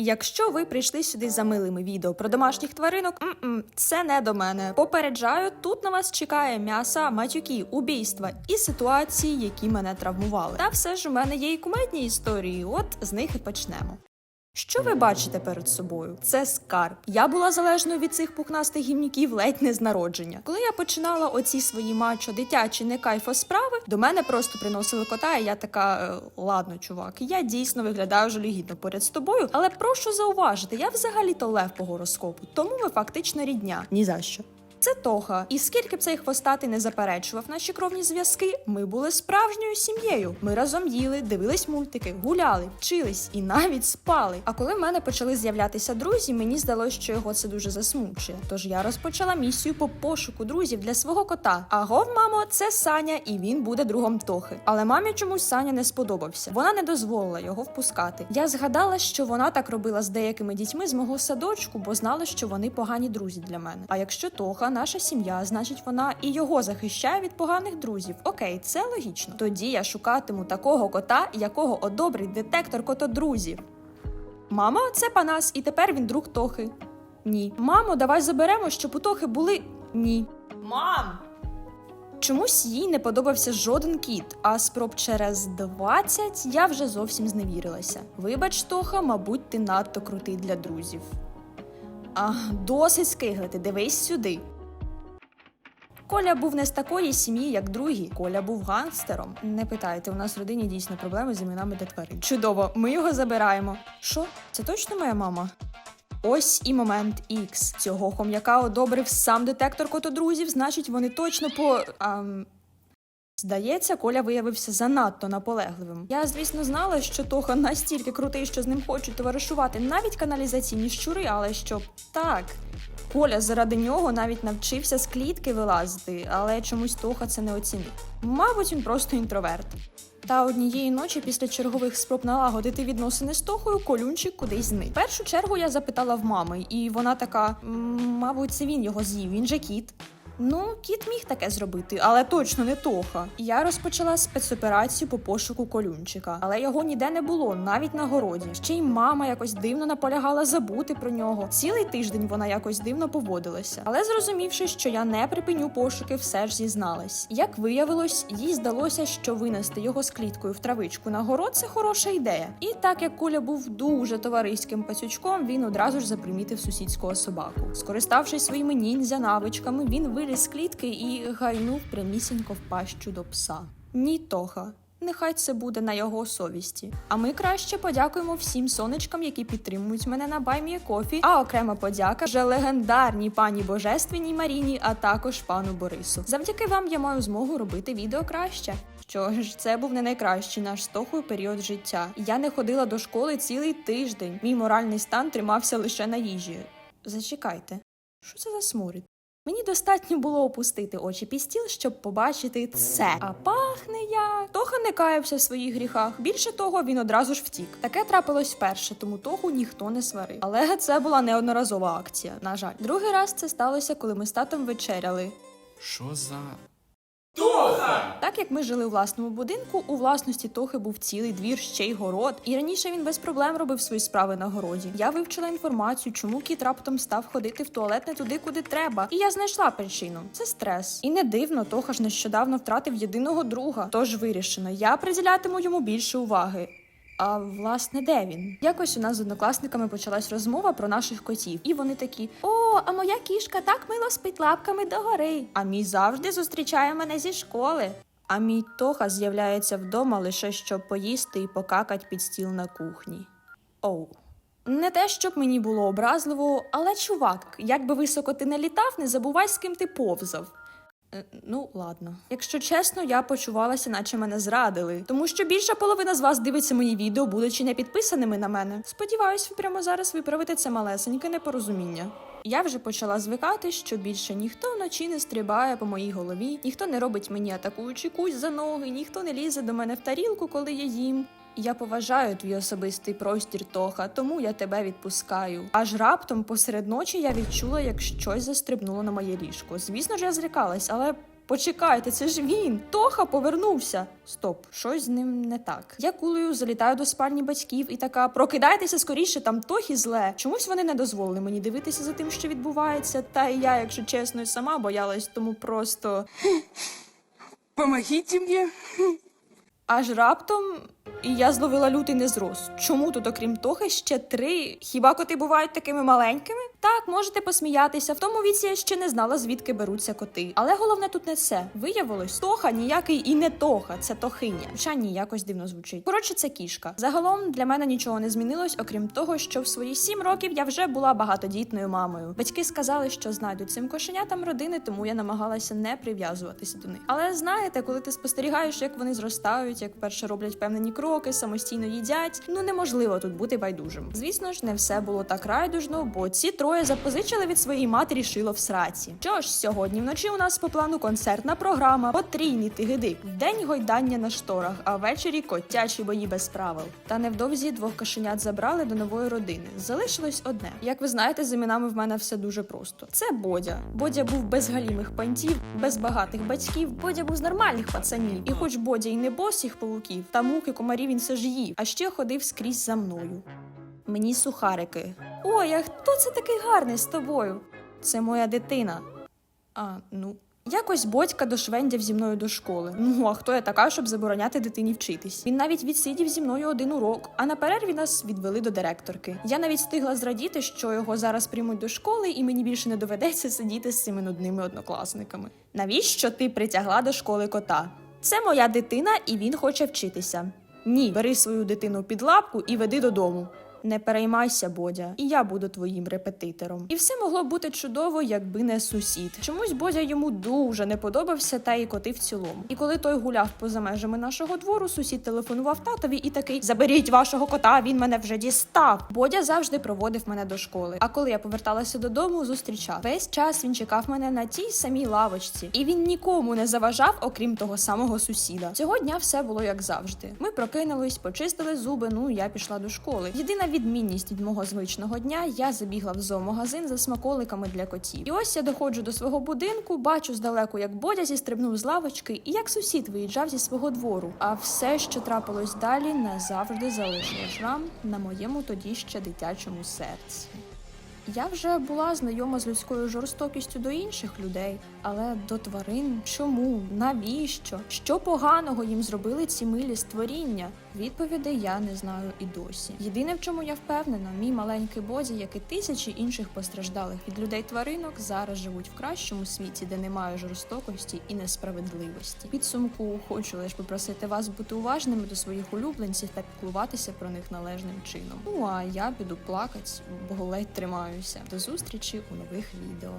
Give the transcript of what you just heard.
Якщо ви прийшли сюди за милими відео про домашніх тваринок, м-м, це не до мене. Попереджаю, тут на вас чекає м'яса, матюки, убійства і ситуації, які мене травмували. Та все ж у мене є і кумедні історії. От з них і почнемо. Що ви бачите перед собою? Це скарб. Я була залежною від цих пухнастих гімніків ледь не з народження. Коли я починала оці свої мачо дитячі не кайфо справи, до мене просто приносили кота, і я така «Е, ладно, чувак, я дійсно виглядаю жалюгідно поряд з тобою, але прошу зауважити, я взагалі то лев по гороскопу, тому ми фактично рідня. Ні за що. Це Тоха, і скільки б цей хвостатий не заперечував наші кровні зв'язки, ми були справжньою сім'єю. Ми разом їли, дивились мультики, гуляли, вчились і навіть спали. А коли в мене почали з'являтися друзі, мені здалося, що його це дуже засмучує. Тож я розпочала місію по пошуку друзів для свого кота. Агов, мамо, це Саня, і він буде другом Тохи. Але мамі чомусь Саня не сподобався. Вона не дозволила його впускати. Я згадала, що вона так робила з деякими дітьми з мого садочку, бо знала, що вони погані друзі для мене. А якщо Тоха наша сім'я, значить вона і його захищає від поганих друзів. Окей, це логічно. Тоді я шукатиму такого кота, якого одобрить детектор котодрузів. Мамо, це Панас, і тепер він друг Тохи. Ні. Мамо, давай заберемо, щоб у Тохи були. Ні. Мам! Чомусь їй не подобався жоден кіт, а спроб через 20 я вже зовсім зневірилася. Вибач, Тоха, мабуть, ти надто крутий для друзів. А, досить скиглити, дивись сюди. Коля був не з такої сім'ї, як другі. Коля був гангстером. Не питайте, у нас в родині дійсно проблеми з іменами для тварин. Чудово, ми його забираємо. Що? Це точно моя мама? Ось і момент Ікс. Цього хом'яка одобрив сам детектор котодрузів, значить, вони точно по. Ам... Здається, Коля виявився занадто наполегливим. Я, звісно, знала, що Тоха настільки крутий, що з ним хочуть товаришувати навіть каналізаційні щури, але щоб так. Коля заради нього навіть навчився з клітки вилазити, але чомусь Тоха це не оцінив. Мабуть, він просто інтроверт. Та однієї ночі після чергових спроб налагодити відносини з Тохою, колюнчик кудись зник. Першу чергу я запитала в мами, і вона така: мабуть, це він його з'їв, він же кіт. Ну, кіт міг таке зробити, але точно не Тоха. Я розпочала спецоперацію по пошуку колюнчика, але його ніде не було, навіть на городі. Ще й мама якось дивно наполягала забути про нього. Цілий тиждень вона якось дивно поводилася. Але зрозумівши, що я не припиню пошуки, все ж зізналась. Як виявилось, їй здалося, що винести його з кліткою в травичку на город це хороша ідея. І так як Коля був дуже товариським пацючком, він одразу ж запримітив сусідського собаку. Скориставшись своїми ніндзя навичками, він виліз з клітки і гайнув прямісінько в пащу до пса. Ні, Тоха. Нехай це буде на його совісті. А ми краще подякуємо всім сонечкам, які підтримують мене на Байміє Кофі. А окрема подяка вже легендарній пані Божественній Маріні, а також пану Борису. Завдяки вам я маю змогу робити відео краще. Що ж, це був не найкращий наш з Тохою період життя. Я не ходила до школи цілий тиждень. Мій моральний стан тримався лише на їжі. Зачекайте, що це за сморід? Мені достатньо було опустити очі під стіл, щоб побачити це. А пахне я. Тоха не каявся в своїх гріхах. Більше того, він одразу ж втік. Таке трапилось вперше, тому Тоху ніхто не сварив. Але це була неодноразова акція. На жаль, другий раз це сталося, коли ми з татом вечеряли. Що за. Тоха! Так як ми жили у власному будинку, у власності Тохи був цілий двір, ще й город. І раніше він без проблем робив свої справи на городі. Я вивчила інформацію, чому кіт раптом став ходити в туалет не туди, куди треба. І я знайшла причину. Це стрес. І не дивно, Тоха ж нещодавно втратив єдиного друга. Тож вирішено, я приділятиму йому більше уваги. А власне, де він? Якось у нас з однокласниками почалась розмова про наших котів, і вони такі: О, а моя кішка так мило спить лапками догори. А мій завжди зустрічає мене зі школи. А мій Тоха з'являється вдома лише щоб поїсти і покакать під стіл на кухні. Оу. Не те, щоб мені було образливо, але чувак, як би високо ти не літав, не забувай, з ким ти повзав. Е, Ну, ладно. Якщо чесно, я почувалася, наче мене зрадили, тому що більша половина з вас дивиться мої відео, будучи не підписаними на мене. Сподіваюсь, ви прямо зараз виправите це малесеньке непорозуміння. Я вже почала звикати, що більше ніхто вночі не стрибає по моїй голові, ніхто не робить мені атакуючи кусь за ноги, ніхто не лізе до мене в тарілку, коли я їм. Я поважаю твій особистий простір, Тоха, тому я тебе відпускаю. Аж раптом посеред ночі я відчула, як щось застрибнуло на моє ліжко. Звісно ж, я злякалась, але Почекайте, це ж він. Тоха повернувся. Стоп, щось з ним не так. Я кулею залітаю до спальні батьків і така: прокидайтеся скоріше, там Тохі зле. Чомусь вони не дозволили мені дивитися за тим, що відбувається. Та і я, якщо чесно, сама боялась, тому просто Помогите мне. Аж раптом. І я зловила лютий незрос. Чому тут, окрім того, ще три? Хіба коти бувають такими маленькими? Так, можете посміятися. В тому віці я ще не знала, звідки беруться коти. Але головне тут не це. Виявилось, Тоха ніякий і не Тоха, це Тохиня. Хоча ні, якось дивно звучить. Коротше, це кішка. Загалом для мене нічого не змінилось, окрім того, що в свої сім років я вже була багатодітною мамою. Батьки сказали, що знайдуть цим кошенятам родини, тому я намагалася не прив'язуватися до них. Але знаєте, коли ти спостерігаєш, як вони зростають, як вперше роблять впевнені кроки, самостійно їдять, ну неможливо тут бути байдужим. Звісно ж, не все було так райдужно, бо ці троє запозичили від своєї матері шило в сраці. Що ж, сьогодні вночі у нас по плану концертна програма, потрійний тигидик, вдень гойдання на шторах, а ввечері котячі бої без правил. Та невдовзі двох кошенят забрали до нової родини. Залишилось одне. Як ви знаєте, з іменами в мене все дуже просто. Це Бодя. Бодя був без галімих пантів, без багатих батьків. Бодя був з нормальних пацанів. І хоч Бодя й не бос їх павуків, та муки комарів він все ж їв, а ще ходив скрізь за мною. Мені сухарики. Ой, а хто це такий гарний з тобою? Це моя дитина. А, ну. Якось батька дошвендяв зі мною до школи. Ну а хто я така, щоб забороняти дитині вчитись? Він навіть відсидів зі мною один урок, а на перерві нас відвели до директорки. Я навіть встигла зрадіти, що його зараз приймуть до школи, і мені більше не доведеться сидіти з цими нудними однокласниками. Навіщо ти притягла до школи кота? Це моя дитина, і він хоче вчитися. Ні, бери свою дитину під лапку і веди додому. Не переймайся, Бодя, і я буду твоїм репетитором. І все могло бути чудово, якби не сусід. Чомусь Бодя йому дуже не подобався, та й коти в цілому. І коли той гуляв поза межами нашого двору, сусід телефонував татові і такий: Заберіть вашого кота, він мене вже дістав. Бодя завжди проводив мене до школи. А коли я поверталася додому, зустрічав. Весь час він чекав мене на тій самій лавочці, і він нікому не заважав, окрім того самого сусіда. Цього дня все було як завжди. Ми прокинулись, почистили зуби. Ну я пішла до школи. Єдина відмінність від мого звичного дня, я забігла в зоомагазин за смаколиками для котів. І ось я доходжу до свого будинку, бачу здалеку, як Бодя зістрибнув з лавочки, і як сусід виїжджав зі свого двору. А все, що трапилось далі, назавжди залишило шрам на моєму тоді ще дитячому серці. Я вже була знайома з людською жорстокістю до інших людей, але до тварин чому? Навіщо? Що поганого їм зробили ці милі створіння? Відповідей я не знаю і досі. Єдине, в чому я впевнена, мій маленький Бозі, як і тисячі інших постраждалих від людей тваринок, зараз живуть в кращому світі, де немає жорстокості і несправедливості. Підсумку хочу лише попросити вас бути уважними до своїх улюбленців та піклуватися про них належним чином. Ну а я піду плакать, бо ледь тримаюся. До зустрічі у нових відео.